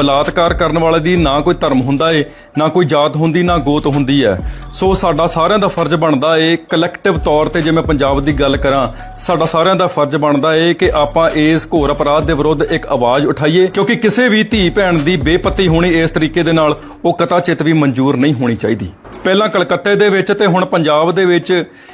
ਬਲਾਤਕਾਰ ਕਰਨ ਵਾਲੇ ਦੀ ਨਾ ਕੋਈ ਧਰਮ ਹੁੰਦਾ ਏ, ਨਾ ਕੋਈ ਜਾਤ ਹੁੰਦੀ, ਨਾ ਗੋਤ ਹੁੰਦੀ ਹੈ ਸੋ ਸਾਡਾ ਸਾਰਿਆਂ ਦਾ ਫਰਜ਼ ਬਣਦਾ ਏ ਕਲੈਕਟਿਵ ਤੌਰ ਤੇ ਜੇ ਮੈਂ ਪੰਜਾਬ ਦੀ ਗੱਲ ਕਰਾਂ, ਸਾਡਾ ਸਾਰਿਆਂ ਦਾ ਫਰਜ਼ ਬਣਦਾ ਏ ਕਿ ਆਪਾਂ ਇਸ ਘੋਰ ਅਪਰਾਧ ਦੇ ਵਿਰੁੱਧ ਇੱਕ ਆਵਾਜ਼ ਉਠਾਈਏ, ਕਿਉਂਕਿ ਕਿਸੇ ਵੀ ਧੀ ਭੈਣ ਦੀ ਬੇਪਤੀ ਹੋਣੀ ਇਸ ਤਰੀਕੇ ਦੇ ਨਾਲ, ਉਹ ਕਥਾ ਚਿੱਤ ਵੀ ਮਨਜ਼ੂਰ ਨਹੀਂ ਹੋਣੀ ਚਾਹੀਦੀ। ਪਹਿਲਾਂ ਕਲਕੱਤੇ ਦੇ ਵਿੱਚ ਤੇ ਹੁਣ ਪੰਜਾਬ ਦੇ ਵਿੱਚ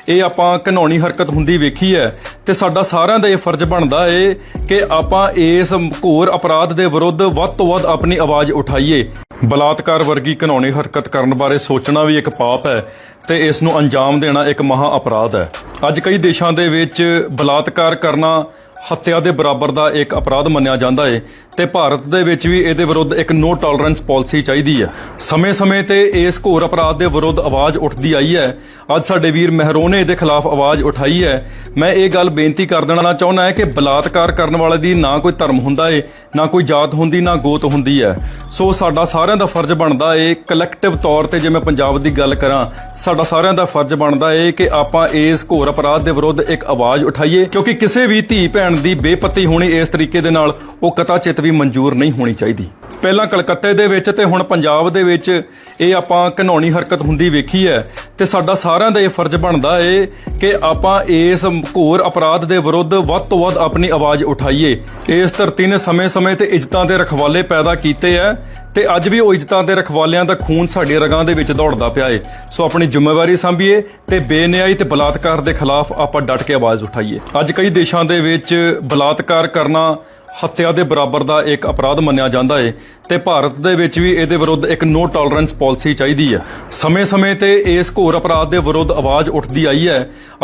ਇਹ ਆਪਾਂ ਘਨੌਣੀ ਹਰਕਤ ਹੁੰਦੀ ਵੇਖੀ ਹੈ ਤੇ ਸਾਡਾ ਸਾਰਿਆਂ ਦਾ ਇਹ ਫਰਜ਼ ਬਣਦਾ ਏ ਕਿ ਆਪਾਂ ਇਸ ਘੋਰ ਅਪਰਾਧ ਦੇ ਵਿਰੁੱਧ ਵੱਧ ਤੋਂ ਵੱਧ ਆਪਣੀ ਆਵਾਜ਼ ਉਠਾਈਏ। ਬਲਾਤਕਾਰ ਵਰਗੀ ਘਨੌਣੀ ਹਰਕਤ ਕਰਨ ਬਾਰੇ ਸੋਚਣਾ ਵੀ ਇੱਕ ਪਾਪ ਹੈ ਤੇ ਇਸ ਨੂੰ ਅੰਜਾਮ ਦੇਣਾ ਇੱਕ ਮਹਾ ਅਪਰਾਧ ਹੈ। ਅੱਜ ਕਈ ਦੇਸ਼ਾਂ ਦੇ ਵਿੱਚ ਬਲਾਤਕਾਰ ਕਰਨਾ ਹੱਤਿਆ ਦੇ ਬਰਾਬਰ ਦਾ ਇੱਕ ਅਪਰਾਧ ਮੰਨਿਆ ਜਾਂਦਾ ਏ ਤੇ ਭਾਰਤ ਦੇ ਵਿੱਚ ਵੀ ਇਹਦੇ ਵਿਰੁੱਧ ਇੱਕ ਨੋ ਟੋਲਰੈਂਸ ਪਾਲਿਸੀ ਚਾਹੀਦੀ ਹੈ ਸਮੇਂ-ਸਮੇਂ ਤੇ ਇਸ ਘੋਰ ਅਪਰਾਧ ਦੇ ਵਿਰੁੱਧ ਆਵਾਜ਼ ਉੱਠਦੀ ਆਈ ਹੈ ਅੱਜ ਸਾਡੇ ਵੀਰ ਮਹਿਰੋ ਨੇ ਇਹਦੇ ਖਿਲਾਫ ਆਵਾਜ਼ ਉਠਾਈ ਹੈ ਮੈਂ ਇਹ ਗੱਲ ਬੇਨਤੀ ਕਰ ਦੇਣਾ ਚਾਹੁੰਦਾ ਹਾਂ ਕਿ ਬਲਾਤਕਾਰ ਕਰਨ ਵਾਲੇ ਦੀ ਨਾ ਕੋਈ ਧਰਮ ਹੁੰਦਾ ਏ, ਨਾ ਕੋਈ ਜਾਤ ਹੁੰਦੀ, ਨਾ ਗੋਤ ਹੁੰਦੀ ਹੈ ਸੋ ਸਾਡਾ ਸਾਰਿਆਂ ਦਾ ਫਰਜ਼ ਬਣਦਾ ਏ ਕਲੈਕਟਿਵ ਤੌਰ ਤੇ ਜੇ ਮੈਂ ਪੰਜਾਬ ਦੀ ਗੱਲ ਕਰਾਂ, ਸਾਡਾ ਸਾਰਿਆਂ ਦਾ ਫਰਜ਼ ਬਣਦਾ ਏ ਕਿ ਆਪਾਂ ਇਸ ਘੋਰ ਅਪਰਾਧ ਦੇ ਵਿਰੁੱਧ ਇੱਕ ਆਵਾਜ਼ ਉਠਾਈਏ, ਕਿਉਂਕਿ ਕਿਸੇ ਵੀ ਧੀ ਭੈਣ ਦੀ ਬੇਪਤੀ ਹੋਣੀ ਇਸ ਤਰੀਕੇ ਦੇ ਨਾਲ, ਉਹ ਕਥਾਚਿੱਤ ਵੀ ਮਨਜ਼ੂਰ ਨਹੀਂ ਹੋਣੀ ਚਾਹੀਦੀ। ਪਹਿਲਾਂ ਕਲਕੱਤੇ ਦੇ ਵਿੱਚ ਤੇ ਹੁਣ ਪੰਜਾਬ ਦੇ ਵਿੱਚ ਇਹ ਆਪਾਂ ਘਨੌਣੀ ਹਰਕਤ ਹੁੰਦੀ ਵੇਖੀ ਹੈ ਤੇ ਸਾਡਾ ਸਾਰਿਆਂ ਦਾ ਇਹ ਫਰਜ਼ ਬਣਦਾ ਏ ਕਿ ਆਪਾਂ ਇਸ ਘੋਰ ਅਪਰਾਧ ਦੇ ਵਿਰੁੱਧ ਵੱਧ ਤੋਂ ਵੱਧ ਆਪਣੀ ਆਵਾਜ਼ ਉਠਾਈਏ। ਇਸ ਧਰਤੀ ਨੇ ਸਮੇਂ-ਸਮੇਂ ਤੇ ਇੱਜ਼ਤਾਂ ਦੇ ਰਖਵਾਲੇ ਪੈਦਾ ਕੀਤੇ ਐ ਤੇ ਅੱਜ ਵੀ ਉਹ ਇੱਜ਼ਤਾਂ ਦੇ ਰਖਵਾਲਿਆਂ ਦਾ ਖੂਨ ਸਾਡੀ ਰਗਾਂ ਦੇ ਵਿੱਚ ਦੌੜਦਾ ਪਿਆ ਏ। ਸੋ ਆਪਣੀ ਜ਼ਿੰਮੇਵਾਰੀ ਸੰਭੀਏ ਤੇ ਬੇਨਿਆਈ ਤੇ ਬਲਾਤਕਾਰ ਦੇ ਖਿਲਾਫ ਆਪਾਂ ਡਟ ਕੇ ਆਵਾਜ਼ ਉਠਾਈਏ। ਅੱਜ ਕਈ ਦੇਸ਼ਾਂ ਦੇ ਵਿੱਚ ਬਲਾਤਕਾਰ ਕਰਨਾ ਹੱਤਿਆ ਦੇ ਬਰਾਬਰ ਦਾ ਇੱਕ ਅਪਰਾਧ ਮੰਨਿਆ ਜਾਂਦਾ ਹੈ ਤੇ ਭਾਰਤ ਦੇ ਵਿੱਚ ਵੀ ਇਹਦੇ ਵਿਰੁੱਧ ਇੱਕ ਨੋ ਟੋਲਰੈਂਸ ਪਾਲਿਸੀ ਚਾਹੀਦੀ ਹੈ ਸਮੇਂ-ਸਮੇਂ ਤੇ ਇਸ ਘੋਰ ਅਪਰਾਧ ਦੇ ਵਿਰੁੱਧ ਆਵਾਜ਼ ਉੱਠਦੀ ਆਈ ਹੈ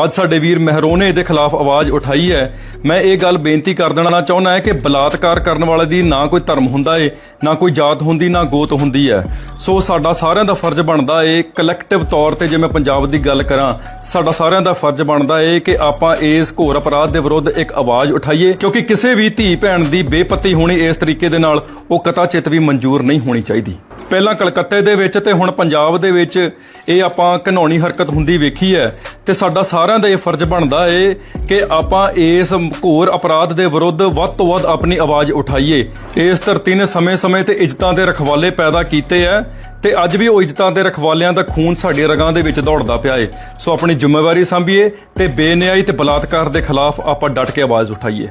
ਅੱਜ ਸਾਡੇ ਵੀਰ ਮਹਿਰੋਂ ਨੇ ਇਹਦੇ ਖਿਲਾਫ ਆਵਾਜ਼ ਉਠਾਈ ਹੈ ਮੈਂ ਇਹ ਗੱਲ ਬੇਨਤੀ ਕਰ ਦੇਣਾ ਚਾਹੁੰਦਾ ਹਾਂ ਕਿ ਬਲਾਤਕਾਰ ਕਰਨ ਵਾਲੇ ਦੀ ਨਾ ਕੋਈ ਧਰਮ ਹੁੰਦਾ ਏ, ਨਾ ਕੋਈ ਜਾਤ ਹੁੰਦੀ, ਨਾ ਗੋਤ ਹੁੰਦੀ ਹੈ ਸੋ ਸਾਡਾ ਸਾਰਿਆਂ ਦਾ ਫਰਜ਼ ਬਣਦਾ ਏ ਕਲੈਕਟਿਵ ਤੌਰ ਤੇ ਜੇ ਮੈਂ ਪੰਜਾਬ ਦੀ ਗੱਲ ਕਰਾਂ, ਸਾਡਾ ਸਾਰਿਆਂ ਦਾ ਫਰਜ਼ ਬਣਦਾ ਏ ਕਿ ਆਪਾਂ ਇਸ ਘੋਰ ਅਪਰਾਧ ਦੇ ਵਿਰੁੱਧ ਇੱਕ ਆਵਾਜ਼ ਉਠਾਈਏ, ਕਿਉਂਕਿ ਕਿਸੇ ਵੀ ਧੀ ਭੈਣ ਦੀ ਬੇਪਤੀ ਹੋਣੀ ਇਸ ਤਰੀਕੇ ਦੇ ਨਾਲ, ਉਹ ਕਥਾਚਿੱਤ ਵੀ ਮਨਜ਼ੂਰ ਨਹੀਂ ਹੋਣੀ ਚਾਹੀਦੀ। ਪਹਿਲਾਂ ਕਲਕੱਤੇ ਦੇ ਵਿੱਚ ਤੇ ਹੁਣ ਪੰਜਾਬ ਦੇ ਵਿੱਚ ਇਹ ਆਪਾਂ ਘਨੌਣੀ ਹਰਕਤ ਹੁੰਦੀ ਵੇਖੀ ਹੈ ਤੇ ਸਾਡਾ ਸਾਰਿਆਂ ਦਾ ਇਹ ਫਰਜ਼ ਬਣਦਾ ਏ ਕਿ ਆਪਾਂ ਇਸ ਘੋਰ ਅਪਰਾਧ ਦੇ ਵਿਰੁੱਧ ਵੱਧ ਤੋਂ ਵੱਧ ਆਪਣੀ ਆਵਾਜ਼ ਉਠਾਈਏ। ਇਸ ਧਰਤੀ ਨੇ ਸਮੇਂ-ਸਮੇਂ ਤੇ ਇੱਜ਼ਤਾਂ ਦੇ ਰਖਵਾਲੇ ਪੈਦਾ ਕੀਤੇ ਐ ਤੇ ਅੱਜ ਵੀ ਉਹ ਇੱਜ਼ਤਾਂ ਦੇ ਰਖਵਾਲਿਆਂ ਦਾ ਖੂਨ ਸਾਡੇ ਰਗਾਂ ਦੇ ਵਿੱਚ ਦੌੜਦਾ ਪਿਆ ਏ। ਸੋ ਆਪਣੀ ਜ਼ਿੰਮੇਵਾਰੀ ਸੰਭੀਏ ਤੇ ਬੇਨਿਆਈ ਤੇ ਬਲਾਤਕਾਰ ਦੇ ਖਿਲਾਫ ਆਪਾਂ ਡਟ ਕੇ ਆਵਾਜ਼ ਉਠਾਈਏ।